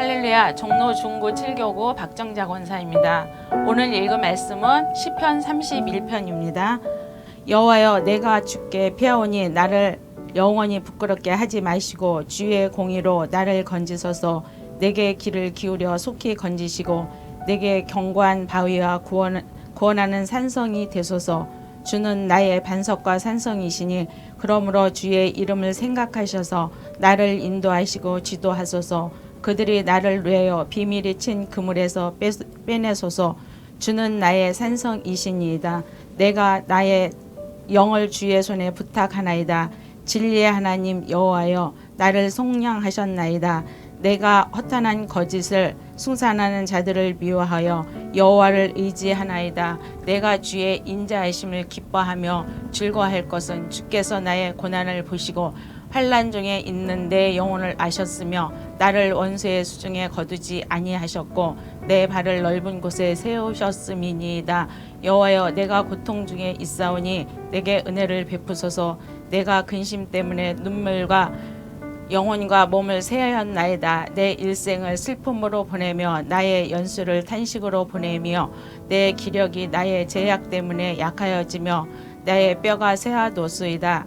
할렐루야 종로 중고 7교구 박정자 권사입니다. 오늘 읽은 말씀은 시편 31편입니다. 여호와여 내가 주께 피하오니 나를 영원히 부끄럽게 하지 마시고 주의 공의로 나를 건지소서 내게 귀를 기울여 속히 건지시고 내게 견고한 바위와 구원, 구원하는 산성이 되소서 주는 나의 반석과 산성이시니 그러므로 주의 이름을 생각하셔서 나를 인도하시고 지도하소서 그들이 나를 위하여 비밀이 친 그물에서 빼, 빼내소서. 주는 나의 산성이시니이다. 내가 나의 영을 주의 손에 부탁하나이다. 진리의 하나님 여호와여 나를 속량하셨나이다. 내가 허탄한 거짓을 숭산하는 자들을 미워하여 여호와를 의지하나이다. 내가 주의 인자하심을 기뻐하며 즐거워할 것은 주께서 나의 고난을 보시고 환란 중에 있는 내 영혼을 아셨으며 나를 원수의 수중에 거두지 아니하셨고 내 발을 넓은 곳에 세우셨음이니이다 여호와여 내가 고통 중에 있사오니 내게 은혜를 베푸소서 내가 근심 때문에 눈물과 영혼과 몸을 세하였나이다. 내 일생을 슬픔으로 보내며 나의 연수를 탄식으로 보내며 내 기력이 나의 제약 때문에 약하여지며 나의 뼈가 새하도수이다.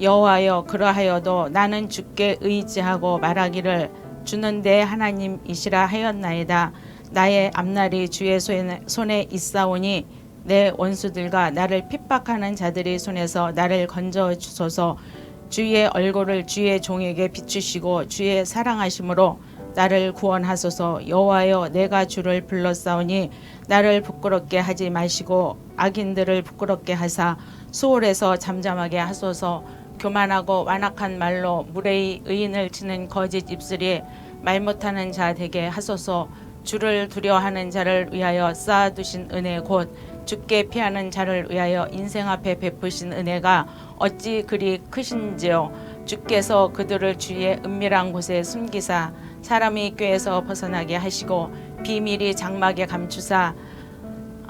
여호와여 그러하여도 나는 주께 의지하고 말하기를 주는 내 하나님이시라 하였나이다. 나의 앞날이 주의 손에, 있사오니 내 원수들과 나를 핍박하는 자들의 손에서 나를 건져 주소서. 주의 얼굴을 주의 종에게 비추시고 주의 사랑하심으로 나를 구원하소서 여호와여 내가 주를 불렀사오니 나를 부끄럽게 하지 마시고 악인들을 부끄럽게 하사 수월에서 잠잠하게 하소서 교만하고 완악한 말로 무례히 의인을 치는 거짓 입술이 말 못하는 자 되게 하소서. 주를 두려워하는 자를 위하여 쌓아두신 은혜 곧 주께 피하는 자를 위하여 인생 앞에 베푸신 은혜가 어찌 그리 크신지요? 주께서 그들을 주의 은밀한 곳에 숨기사 사람이 꾀에서 벗어나게 하시고 비밀이 장막에 감추사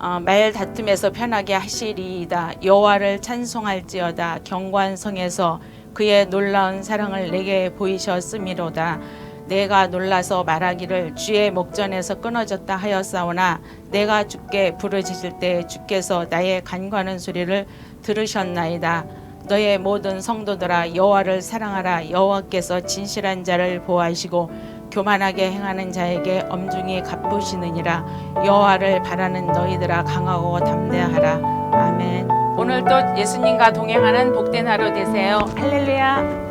어, 말 다툼에서 편하게 하시리이다. 여호와를 찬송할지어다. 경관 성에서 그의 놀라운 사랑을 내게 보이셨음이로다. 내가 놀라서 말하기를 주의 목전에서 끊어졌다 하였사오나 내가 주께 부르짖을 때 주께서 나의 간과하는 소리를 들으셨나이다. 너의 모든 성도들아 여호와를 사랑하라. 여호와께서 진실한 자를 보호하시고 교만하게 행하는 자에게 엄중히 갚으시느니라. 여호와를 바라는 너희들아 강하고 담대하라. 아멘. 오늘도 예수님과 동행하는 복된 하루 되세요. 할렐루야